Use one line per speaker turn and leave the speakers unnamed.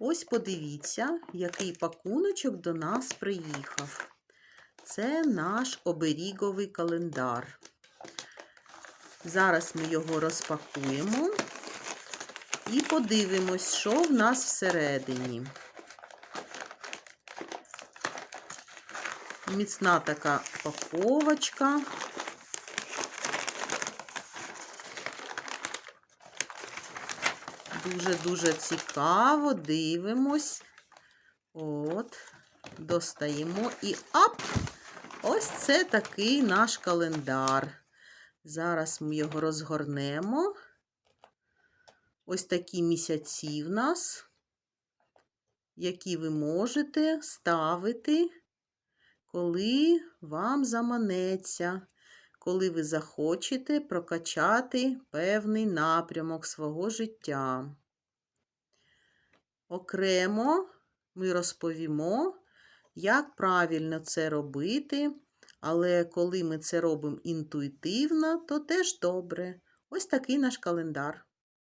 Ось подивіться, який пакуночок до нас приїхав. Це наш оберіговий календар. Зараз ми його розпакуємо і подивимось, що в нас всередині. Міцна така паковочка. Дуже-дуже цікаво, дивимось. От, достаємо і ап! Ось це такий наш календар. Зараз ми його розгорнемо. Ось такі місяці в нас, які ви можете ставити, коли вам заманеться, коли ви захочете прокачати певний напрямок свого життя. Окремо ми розповімо, як правильно це робити, але коли ми це робимо інтуїтивно, то теж добре. Ось такий наш календар.